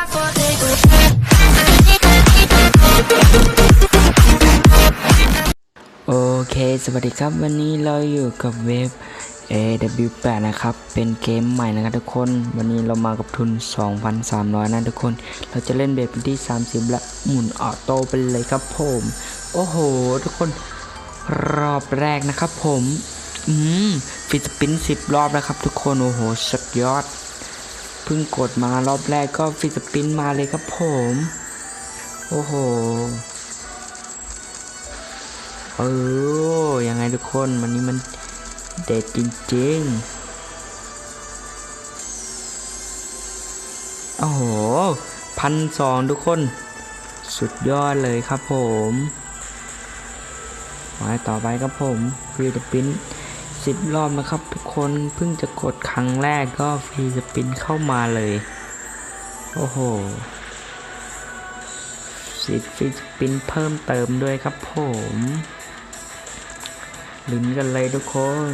โอเค สวัสดีครับวันนี้เราอยู่กับเว็บ AW8 นะครับ เป็นเกมใหม่นะครับทุกคน วันนี้เรามากับทุน 2,300 นะทุกคน เราจะเล่นเบสเป็นที่ 30 และหมุนออโต้ไปเลยครับผม โอ้โห ทุกคน รอบแรกนะครับผม อืมฟิสปิน 10 รอบแล้วครับทุกคน โอ้โห สุดยอด พิ่งกดมารอบแรกก็ฟิสปินมาเลยครับผม โอ้โห เออยังไงทุกคนวันนี้มันเด็ดจริงๆ โอ้โหพันสองทุกคน สุดยอดเลยครับผมมาต่อไปครับผมฟรีสปินสิ บรอบนะครับทุกคนเพิ่งจะกดครั้งแรกก็ฟรีสปินเข้ามาเลย โอ้โหสิทธิ์ฟรีสปินเพิ่มเติมด้วยครับผมลุ้นกันเลยทุกคน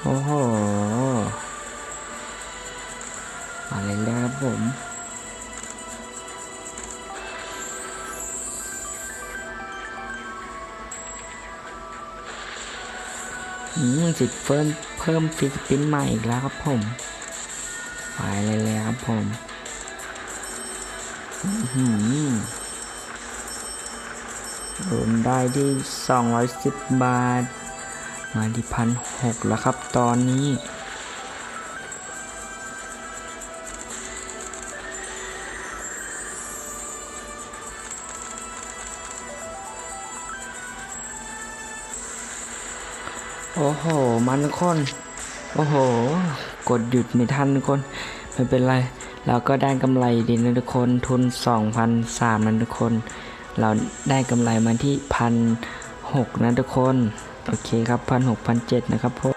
โอ้โหมาเลยแล้วครับผม สิทธิ์เพิ่มเพิ่มฟิสปินมาอีกแล้วครับผมไปเลยเลยครับผมอืมรวมได้ที่ 210 บาท มาที่พันหกแล้วครับตอนนี้ โอ้โห มันทุกคน โอ้โห กดหยุดไม่ทันทุกคน ไม่เป็นไร เราก็ได้กำไรดีนะทุกคน ทุน 2,003นะทุกคน เราได้กำไรมาที่พันหกนะทุกคน โอเคครับพันหกพันเจ็ดนะครับผม